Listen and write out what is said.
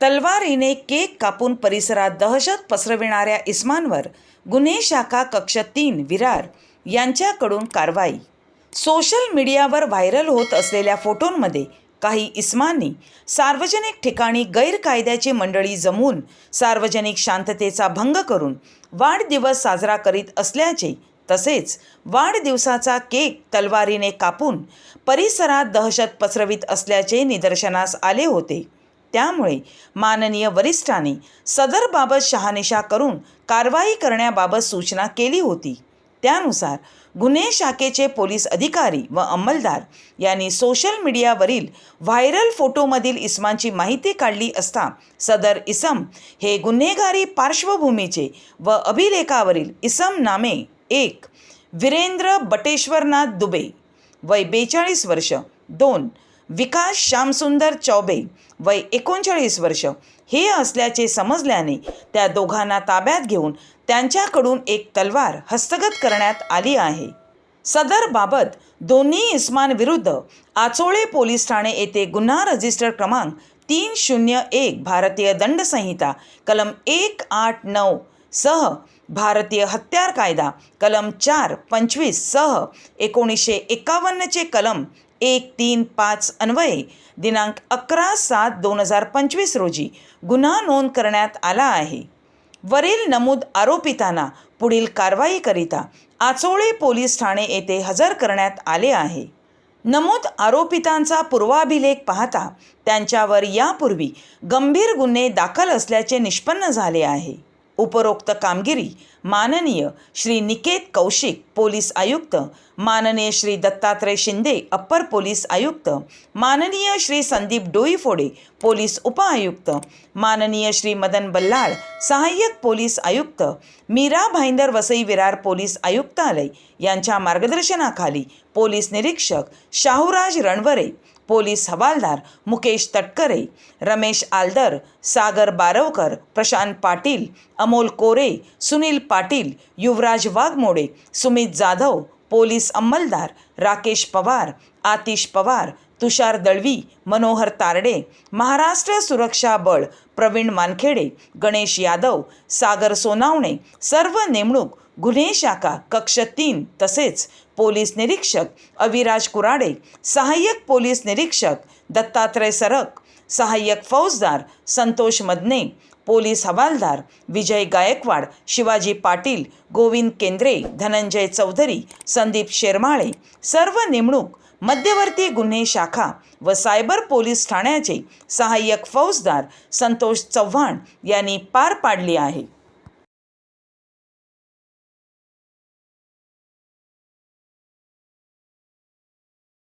तलवारीने केक कापून परिसरात दहशत पसरविणाऱ्या इस्मांवर गुन्हे शाखा कक्ष तीन विरार यांच्याकडून कारवाई. सोशल मीडियावर व्हायरल होत असलेल्या फोटोंमध्ये काही इस्मांनी सार्वजनिक ठिकाणी गैरकायद्याची मंडळी जमवून सार्वजनिक शांततेचा भंग करून वाढदिवस साजरा करीत असल्याचे तसेच वाढदिवसाचा केक तलवारीने कापून परिसरात दहशत पसरवित असल्याचे निदर्शनास आले होते. त्यामुळे माननीय वरिष्ठांनी सदरबाबत शहानिशा करून कारवाई करण्याबाबत सूचना केली होती. त्यानुसार गुन्हे शाखेचे पोलीस अधिकारी व अंमलदार यांनी सोशल मीडियावरील व्हायरल फोटोमधील इस्मांची माहिती काढली असता सदर इसम हे गुन्हेगारी पार्श्वभूमीचे व अभिलेखावरील इसम नामे एक वीरेंद्र बटेश्वरनाथ दुबे वय बेचाळीस वर्ष दोन विकास श्यामसुंदर चौबे वय एकोणचाळीस वर्ष. हे असल्याचे समजल्याने त्या दोघांना ताब्यात घेऊन त्यांच्याकडून एक तलवार हस्तगत करण्यात आली आहे. सदरबाबत दोन्ही इस्मानविरुद्ध आचोळे पोलीस ठाणे येथे गुन्हा रजिस्टर क्रमांक तीन शून्य एक भारतीय दंडसंहिता कलम एक आठ नऊ सह भारतीय हत्यार कायदा कलम चार पंचवीस सह एकोणीसशे एकावन्नचे कलम एक तीन पाच अन्वये दिनांक अकरा सात दोन हजार पंचवीस रोजी गुन्हा नोंद करण्यात आला आहे. वरील नमूद आरोपितांना पुढील कारवाईकरिता आचोळे पोलीस ठाणे येथे हजर करण्यात आले आहे. नमूद आरोपितांचा पूर्वाभिलेख पाहता त्यांच्यावर यापूर्वी गंभीर गुन्हे दाखल असल्याचे निष्पन्न झाले आहे. उपरोक्त कामगिरी माननीय श्री निकेत कौशिक पोलीस आयुक्त माननीय श्री दत्तात्रय शिंदे अप्पर पोलीस आयुक्त माननीय श्री संदीप डोईफोडे पोलीस उपआयुक्त माननीय श्री मदन बल्लाळ सहाय्यक पोलीस आयुक्त मीरा भाईंदर वसई विरार पोलीस आयुक्तालय यांच्या मार्गदर्शनाखाली पोलीस निरीक्षक शाहूराज रणवरे पोलीस हवालदार मुकेश तटकरे रमेश आलदर सागर बारवकर प्रशांत पाटील अमोल कोरे सुनील पाटील युवराज वाघमोडे सुमित जाधव पोलीस अंमलदार राकेश पवार आतिश पवार तुषार दळवी मनोहर तारडे महाराष्ट्र सुरक्षा बळ प्रवीण मानखेडे गणेश यादव सागर सोनावणे सर्व नेमणूक गुन्हे शाखा कक्ष तीन तसेच पोलीस निरीक्षक अविराज कुराडे सहाय्यक पोलीस निरीक्षक दत्तात्रय सरक सहाय्यक फौजदार संतोष मदने पोलीस हवालदार विजय गायकवाड शिवाजी पाटील गोविंद केंद्रे धनंजय चौधरी संदीप शेरमाळे सर्व नेमणूक मध्यवर्ती गुन्हे शाखा व सायबर पोलीस ठाण्याचे सहाय्यक फौजदार संतोष चव्हाण यांनी पार पाडली आहे.